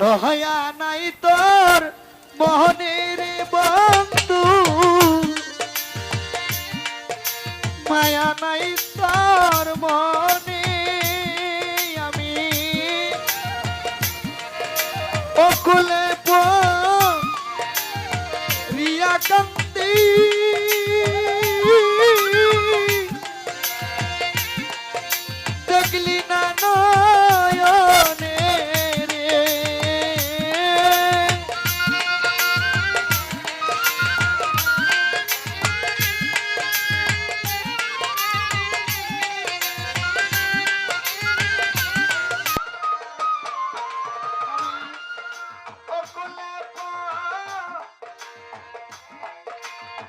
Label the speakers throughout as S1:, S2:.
S1: দয়া নাই তোর মোহনের বন্ধু। মায়া নাই তোর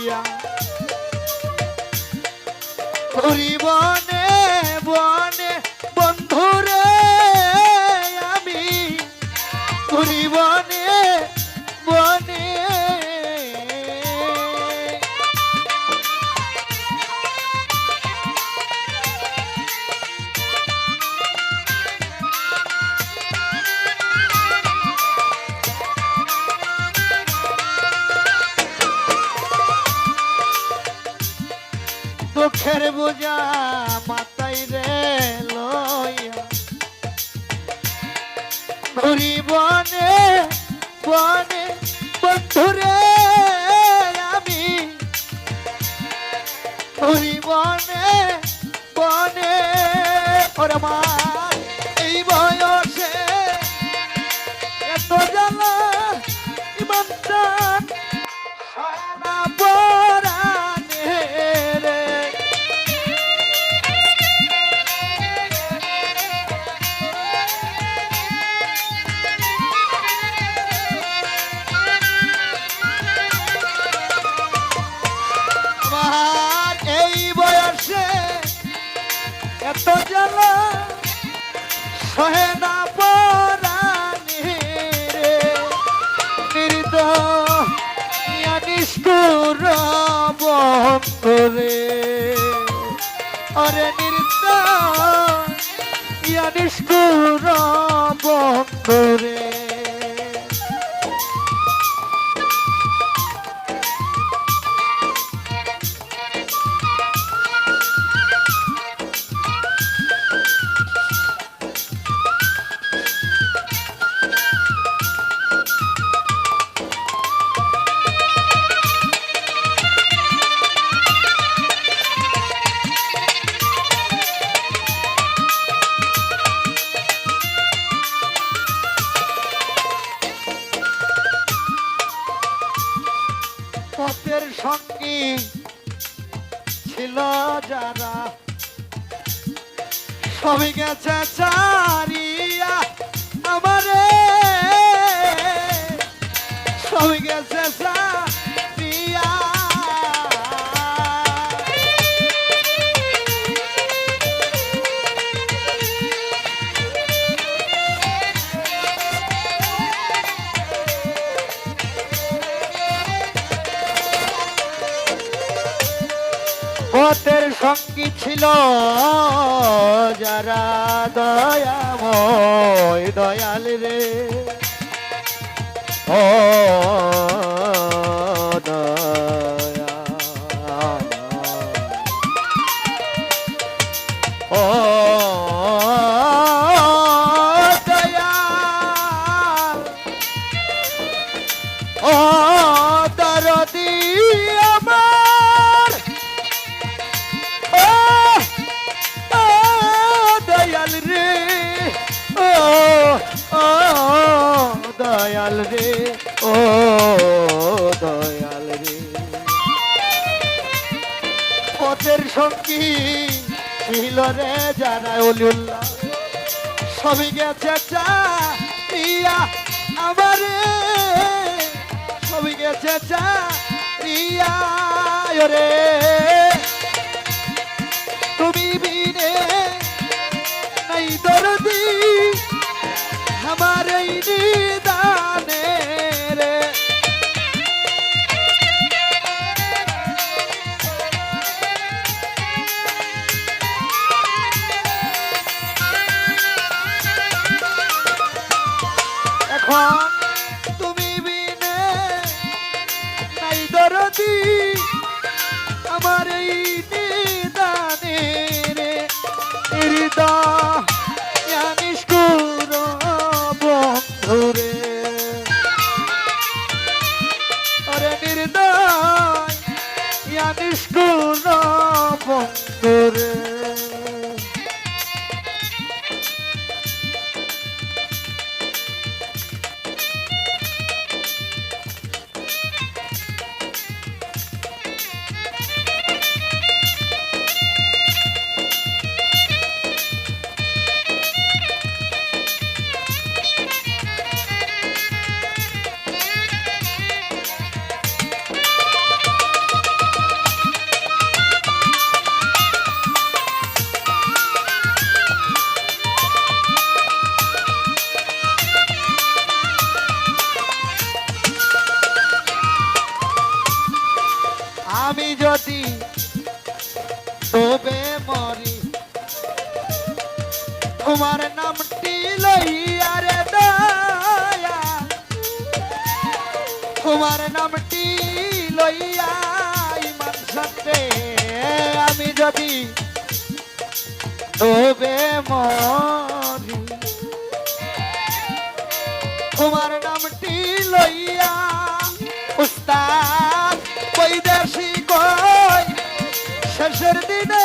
S1: লইয়া ঘুরি ঘুরি বনে বনে বন্ধুরে আমি। ঘুরি বনে বনে ওরে মা এত জ্বালা সহে না পরাণে রে। নির্দয়া নিষ্ঠুর বন্ধরে অরে নির্দয়া নিষ্ঠুর বন্ধরে পথের সঙ্গী ছিল যারা। সবই গেছে চারিয়া আমারে। সবই গেছে চারিয়া। সঙ্গী ছিল যারা দয়াময় দয়াল রে। ও দয়াল রে। পথের সঙ্গী ছিল রে জানায় অলিউল্লাহ। সবই গেছে আচ্ছা, চা ইয়া সবই গেছে আচ্ছা, চা ইয়া রে ঘুরে তোমার নামটি লইয়া রে দয়া। তোমার নামটি লইয়া ইমান সত্যে আমি যদি তবে মরি। তোমার নামটি লইয়া উস্তাদ, বৈদেশিক শেষের দিনে